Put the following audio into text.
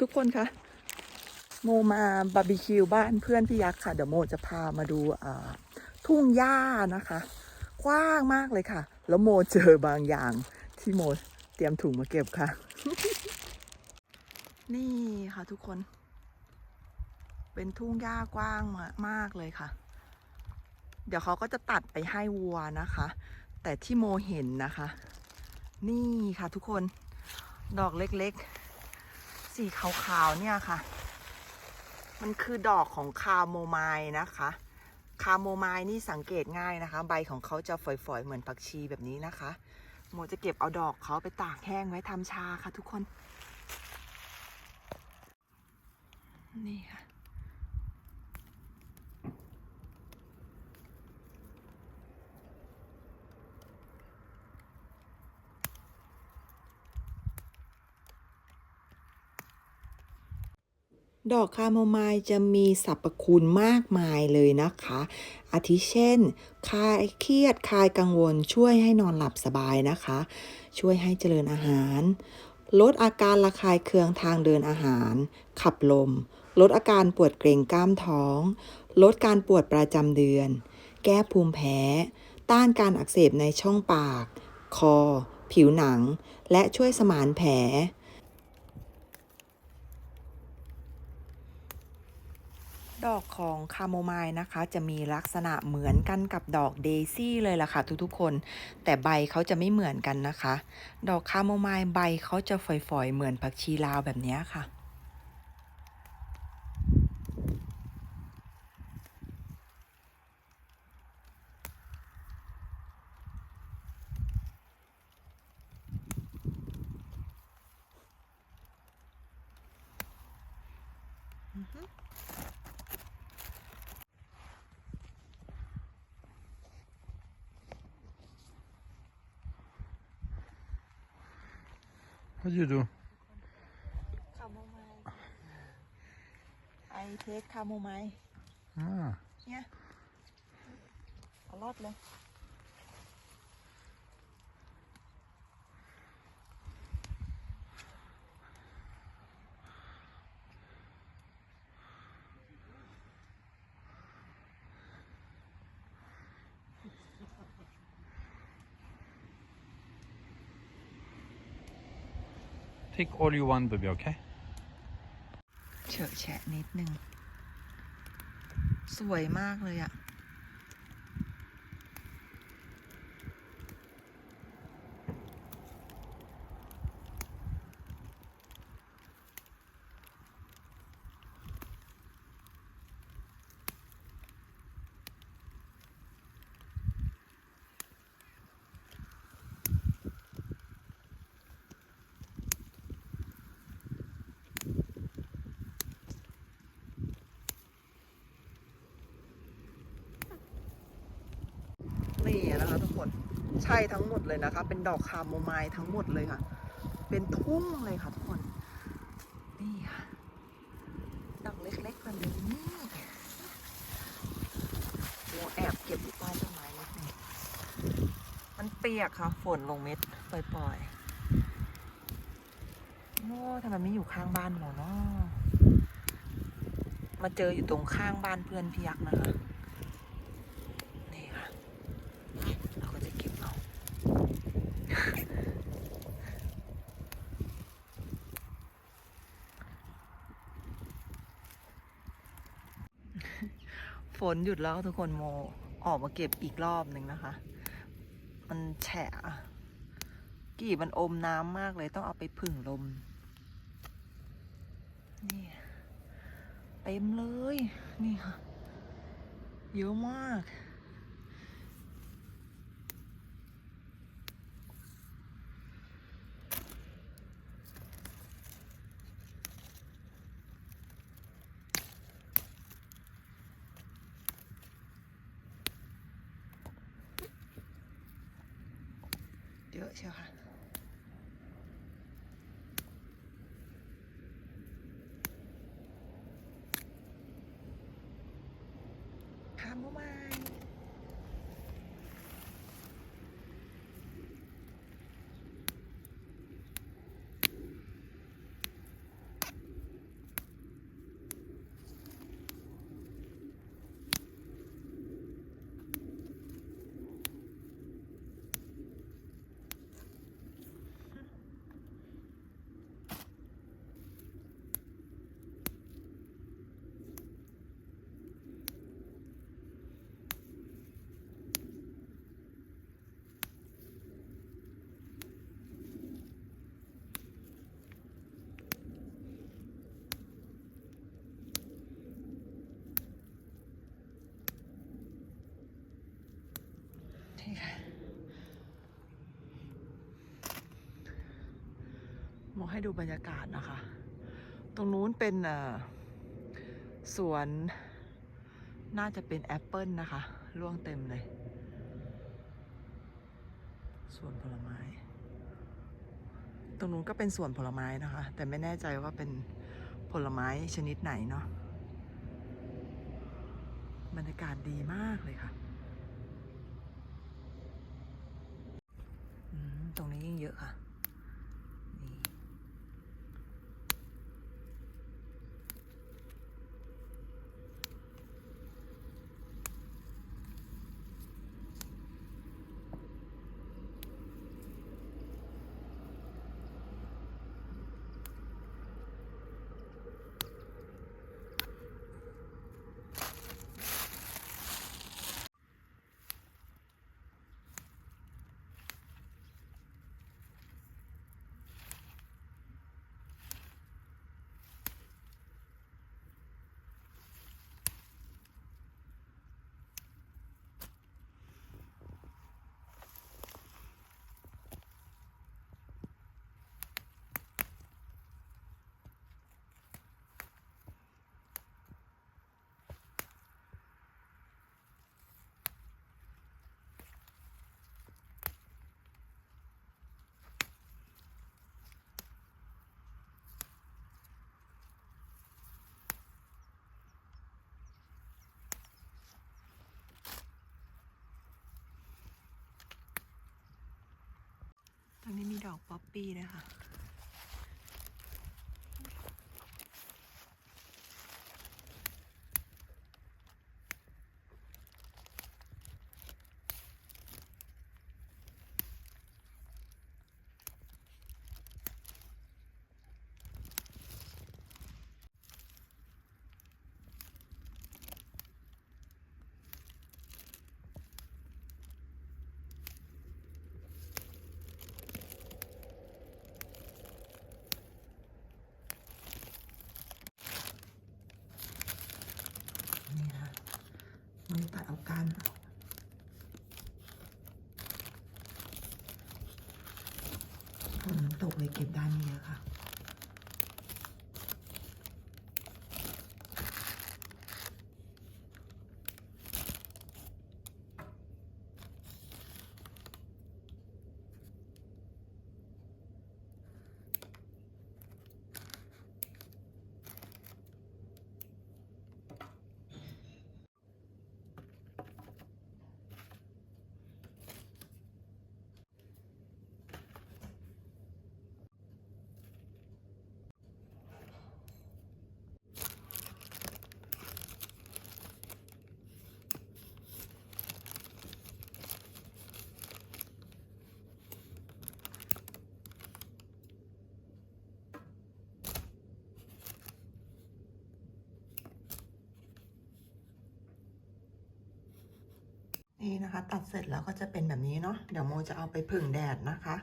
ทุกคนคะโมมาบาร์บีคิวบ้านเพื่อนพี่ยักษ์ค่ะ เดี๋ยวโมจะพามาดูทุ่งหญ้านะคะ กว้างมากเลยค่ะ แล้วโมเจอบางอย่างที่โมเตรียมถุงมาเก็บค่ะ นี่ค่ะทุกคน เป็นทุ่งหญ้ากว้างมากเลยค่ะ เดี๋ยวเขาก็จะตัดไปให้วัวนะคะ แต่ที่โมเห็นนะคะ นี่ค่ะทุกคนดอกเล็กๆ สีขาวๆเนี่ยค่ะ มันคือดอกของคาโมไมล์นะคะ คาโมไมล์นี่สังเกตง่ายนะคะ ใบของเขาจะฝอยๆ เหมือนผักชีแบบนี้นะคะโมจะเก็บเอาดอกเขาไปตากแห้งไว้ทำชาค่ะทุกคน นี่ค่ะ ดอกคาโมไมล์จะมีสรรพคุณมากมายเลยนะคะ อาทิเช่น คลายเครียด คลายกังวล ช่วยให้นอนหลับสบายนะคะ ช่วยให้เจริญอาหาร ลดอาการระคายเคืองทางเดินอาหาร ขับลม ลดอาการปวดเกร็งกล้ามท้อง ลดการปวดประจำเดือน แก้ภูมิแพ้ ต้านการอักเสบในช่องปาก คอ ผิวหนัง และช่วยสมานแผล ดอกของคาโมไมล์นะคะ จะมีลักษณะเหมือนกันกับดอกเดซี่เลยล่ะค่ะทุกๆคน แต่ใบเขาจะไม่เหมือนกันนะคะ ดอกคาโมไมล์ใบเขาจะฝอยๆ เหมือนผักชีลาวแบบนี้ค่ะ What do you do? คาโมไมล์ไอเทคคาโมไมล์ Ah, เนี่ยเ take all you want, baby. Okay? เฉอะแฉะนิดนึง สวยมากเลยอะนี่นะคะทุกคน ใช่ทั้งหมดเลยนะคะ เป็นดอกคาโมไมล์ทั้งหมดเลยค่ะ เป็นทุ่งเลยค่ะทุกคน นี่ค่ะ ดอกเล็กๆแบบนี้โมแอบเก็บอยู่ใต้ต้นไม้นิดนึงมันเปียกค่ะ ฝนลงเม็ดปล่อยๆโอ้ทำไมไม่อยู่ข้างบ้านหมอเนาะมาเจออยู่ตรงข้างบ้านเพื่อนพี่ยักษ์นะคะ นี่ค่ะ เราก็จะเก็บเอา ฝนหยุดแล้วทุกคนโมออกมาเก็บอีกรอบหนึ่งนะคะ มันแฉะกี่มันอมน้ำมากเลยต้องเอาไปผึ่งลม นี่เต็มเลย นี่ค่ะ เยอะมาก ยอะเชียวค่ะคาโมไมา นี่ค่ะมองให้ดูบรรยากาศนะคะ ตรงนู้นเป็นสวนน่าจะเป็นแอปเปิลนะคะร่วงเต็มเลยสวนผลไม้ ตรงนู้นก็เป็นสวนผลไม้นะคะ แต่ไม่แน่ใจว่าเป็นผลไม้ชนิดไหนเนาะบรรยากาศดีมากเลยค่ะ อืม ตรงนี้ยิ่งเยอะค่ะางนี้มีดอกป๊อปปี้นะคะ นี่ค่ะ มันตัดเอาการฝนมันตกเลยเก็บด้านนี้ค่ะ นี่นะคะ ตัดเสร็จแล้วก็จะเป็นแบบนี้เนาะเดี๋ยวโมจะเอาไปผึ่งแดดนะคะ